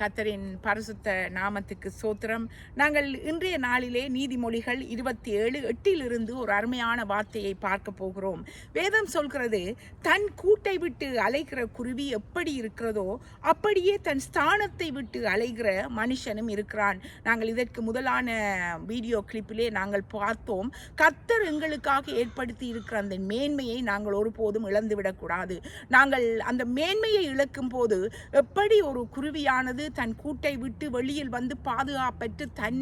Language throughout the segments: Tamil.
கத்தரின் பரிசுத்த நாமத்துக்கு சோத்திரம். நாங்கள் இன்றைய நாளிலே நீதிமொழிகள் இருபத்தி ஏழு எட்டிலிருந்து ஒரு அருமையான வார்த்தையை பார்க்க போகிறோம். வேதம் சொல்கிறது தன் கூட்டை விட்டு அலைகிற குருவி எப்படி இருக்கிறதோ அப்படியே தன் ஸ்தானத்தை விட்டு அலைகிற மனுஷனும் இருக்கிறான். நாங்கள் இதற்கு முதலான வீடியோ கிளிப்பிலே நாங்கள் பார்த்தோம். கத்தர் எங்களுக்காக ஏற்படுத்தி இருக்கிற அந்த மேன்மையை நாங்கள் ஒருபோதும் இழந்துவிடக்கூடாது நாங்கள் அந்த மேன்மையை இழக்கும் போது எப்படி ஒரு குருவியானது தன் கூட்டை விட்டு வெளியில் வந்து பாதுகாப்பற்று தன்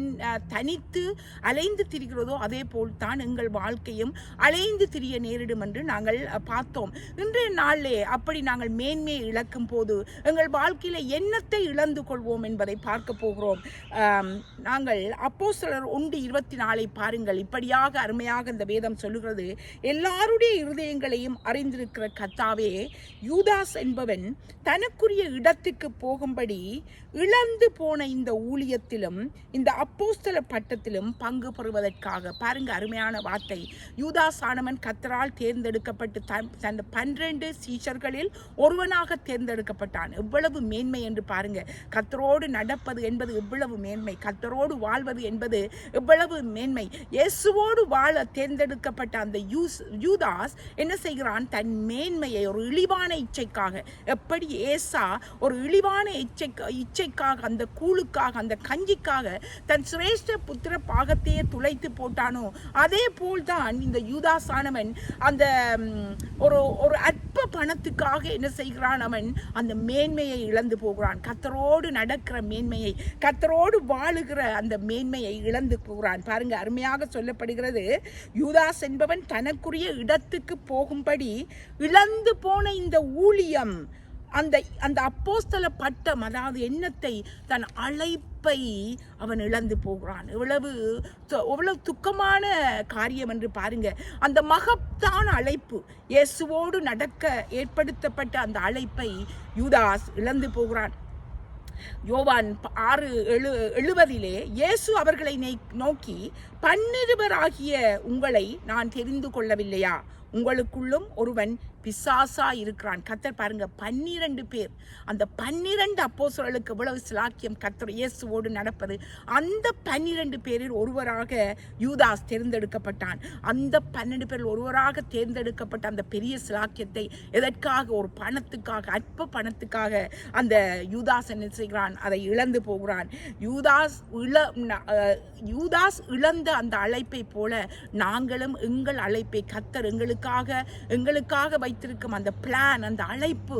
தனித்து அலைந்து திரிகிறதோ அதே போல் தான் எங்கள் வாழ்க்கையும் அலைந்து திரிய நேரிடும் என்று நாங்கள் பார்த்தோம். இன்றைய நாளிலே அப்படி நாங்கள் மேன்மையை இழக்கும் போது எங்கள் வாழ்க்கையில என்னத்தை இழந்து கொள்வோம் என்பதை பார்க்க போகிறோம். நாங்கள் அப்போ சிலர் ஒன்று இருபத்தி நாலை பாருங்கள். இப்படியாக அருமையாக இந்த வேதம் சொல்லுகிறது. எல்லாருடைய இருதயங்களையும் அறிந்திருக்கிற கத்தாவே யூதாஸ் என்பவன் தனக்குரிய இடத்துக்கு போகும்படி இழந்து போன இந்த ஊழியத்திலும் இந்த அப்போஸ்தல பட்டத்திலும் பங்கு பெறுவதற்காக பாருங்க அருமையான வார்த்தை. யூதாஸ் ஆனவன் கத்தரால் தேர்ந்தெடுக்கப்பட்டு தன் தன் பன்னிரண்டு சீஷர்களில் ஒருவனாக தேர்ந்தெடுக்கப்பட்டான். எவ்வளவு மேன்மை என்று பாருங்க. கத்தரோடு நடப்பது என்பது எவ்வளவு மேன்மை. கத்தரோடு வாழ்வது என்பது எவ்வளவு மேன்மை. இயேசுவோடு வாழ தேர்ந்தெடுக்கப்பட்ட அந்த யூஸ் யூதாஸ் என்ன செய்கிறான்? தன் மேன்மையை ஒரு இழிவான இச்சைக்காக எப்படி ஏசா ஒரு இழிவான இச்சை இச்சைக்காக அந்த கூழுக்காக அந்த கஞ்சிக்காக தன் சிரேஷ்ட புத்திர பாகத்தையே துளைத்து போட்டானோ? அதே போல்தான் இந்த யூதாஸ் ஆனவன் அந்த ஒரு ஒரு அற்ப பணத்துக்காக என்ன செய்கிறான் அவன்? அந்த மேன்மையை இழந்து போகிறான். கத்தரோடு நடக்கிற மேன்மையை கத்தரோடு வாழுகிற அந்த மேன்மையை இழந்து போகிறான். பாருங்க அருமையாக சொல்லப்படுகிறது. யூதாஸ் என்பவன் தனக்குரிய இடத்துக்கு போகும்படி இழந்து போன இந்த ஊழியம் அந்த அந்த அப்போஸ்தல பட்டம் அதாவது எண்ணத்தை தன் அழைப்பை அவன் இழந்து போகிறான். எவ்வளவு எவ்வளவு துக்கமான காரியம் என்று பாருங்க. அந்த மகத்தான அழைப்பு இயேசுவோடு நடக்க ஏற்படுத்தப்பட்ட அந்த அழைப்பை யூதாஸ் இழந்து போகிறான். யோவான் ப- ஆறு எழு எழுவதிலே இயேசு அவர்களை நோக்கி பன்னிருவராகிய உங்களை நான் தெரிந்து கொள்ளவில்லையா? உங்களுக்குள்ளும் ஒருவன் பிசாசா இருக்கிறான். கத்தர் பாருங்க பன்னிரண்டு பேர். அந்த பன்னிரண்டு அப்போஸ்தலர்களுக்கு எவ்வளவு சிலாக்கியம் கத்தர் இயேசுவோடு நடப்பது. அந்த பன்னிரண்டு பேரில் ஒருவராக யூதாஸ் தேர்ந்தெடுக்கப்பட்டான். அந்த பன்னெண்டு பேரில் ஒருவராக தேர்ந்தெடுக்கப்பட்ட அந்த பெரிய சிலாக்கியத்தை எதற்காக? ஒரு பணத்துக்காக அற்ப பணத்துக்காக அந்த யூதாஸ் என்ன செய்கிறான்? அதை இழந்து போகிறான். யூதாஸ் இழ யூதாஸ் இழந்த அந்த அழைப்பை போல நாங்களும் எங்கள் அழைப்பை கத்தர் எங்களுக்கு எங்களுக்காக எங்களுக்காக வைத்திருக்கும் அந்த பிளான் அந்த அழைப்பு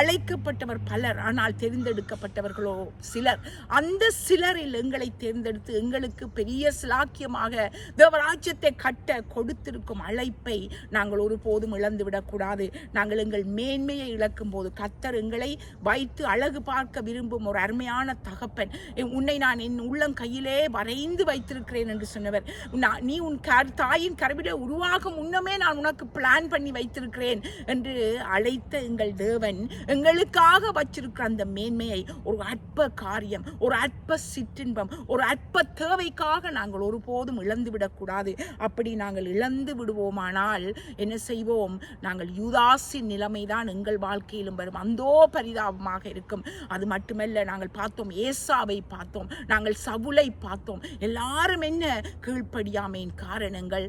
அழைக்கப்பட்டவர் பலர் ஆனால் தேர்ந்தெடுக்கப்பட்டவர்களோ சிலர். அந்த சிலரில் எங்களை தேர்ந்தெடுத்து எங்களுக்கு பெரிய சிலாக்கியமாக தேவராஜ்யத்தை கட்ட கொடுத்திருக்கும் அழைப்பை நாங்கள் ஒருபோதும் இழந்து விடக்கூடாது நாங்கள் எங்கள் மேன்மையை இழக்கும் போது கத்தர் எங்களை வைத்து அழகு பார்க்க விரும்பும் ஒரு அருமையான தகப்பன். உன்னை நான் என் உள்ளம் கையிலே வரைந்து வைத்திருக்கிறேன் என்று சொன்னவர். நான் நீ உன் கர் தாயின் கருவிட உருவாகும் முன்னமே நான் உனக்கு பிளான் பண்ணி வைத்திருக்கிறேன் என்று அழைத்த எங்கள் தேவன் எங்களுக்காக வச்சிருக்கிற அந்த மேன்மையை ஒரு அற்ப காரியம் ஒரு அற்ப சிற்றின்பம் ஒரு அற்ப தேவைக்காக நாங்கள் ஒருபோதும் இழந்து விடக்கூடாது. அப்படி நாங்கள் இழந்து விடுவோமானால் என்ன செய்வோம்? நாங்கள் யூதாசின் நிலைமைதான் எங்கள் வாழ்க்கையிலும் வரும். அந்தோ பரிதாபமாக இருக்கும். அது மட்டுமல்ல நாங்கள் பார்த்தோம் ஏசாவை பார்த்தோம் நாங்கள் சவுலை பார்த்தோம். எல்லாரும் என்ன? கீழ்ப்படியாமையின் காரணங்கள்.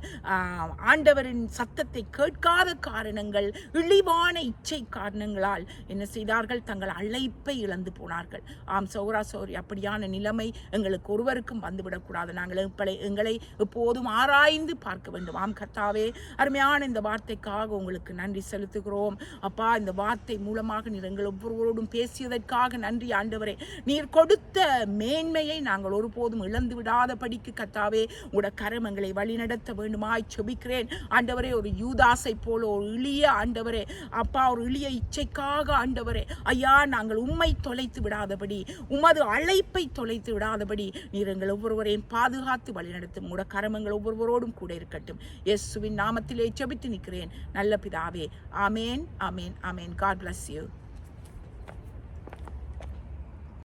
ஆண்டவரின் சத்தத்தை கேட்காத காரணங்கள் இழிவான இச்சை காரணங்களால் என்ன செய்தார்கள்? தங்கள் அழைப்பை இழந்து போனார்கள். ஆம் சௌரா சௌரி அப்படியான நிலைமை எங்களுக்கு ஒருவருக்கும் வந்துவிடக்கூடாது. நாங்கள் எங்களை எங்களை எப்போதும் ஆராய்ந்து பார்க்க வேண்டும். ஆம் கர்த்தாவே அருமையான இந்த வார்த்தைக்காக உங்களுக்கு நன்றி செலுத்துகிறோம். அப்பா இந்த வார்த்தை மூலமாக நீர் எங்கள் ஒவ்வொருவரோடும் பேசியதற்காக நன்றி ஆண்டவரே. நீர் கொடுத்த மேன்மையை நாங்கள் ஒருபோதும் இழந்து விடாதபடிக்கு கத்தாவே உங்களோட கரம் எங்களை வழிநடத்த வேண்டுமாய் செபிக்கிறேன். ஆண்டவரே ஒரு யூதாசை போல ஒரு இளிய ஆண்டவரே. அப்பா ஒரு இளிய இச்சைக்காக ஆண்டவரே. ஐயா நாங்கள் உம்மை தொலைத்து விடாதபடி உமது அழைப்பை தொலைத்து விடாதபடி நீர் எங்கள் ஒவ்வொருவரையும் பாதுகாத்து வழிநடத்தும். உங்களோட கரமங்கள் ஒவ்வொருவரோடும் கூட இருக்கட்டும். இயேசுவின் நாமத்திலே செபித்து நிற்கிறேன். நல்ல பிதாவே. Amen amen amen. God bless you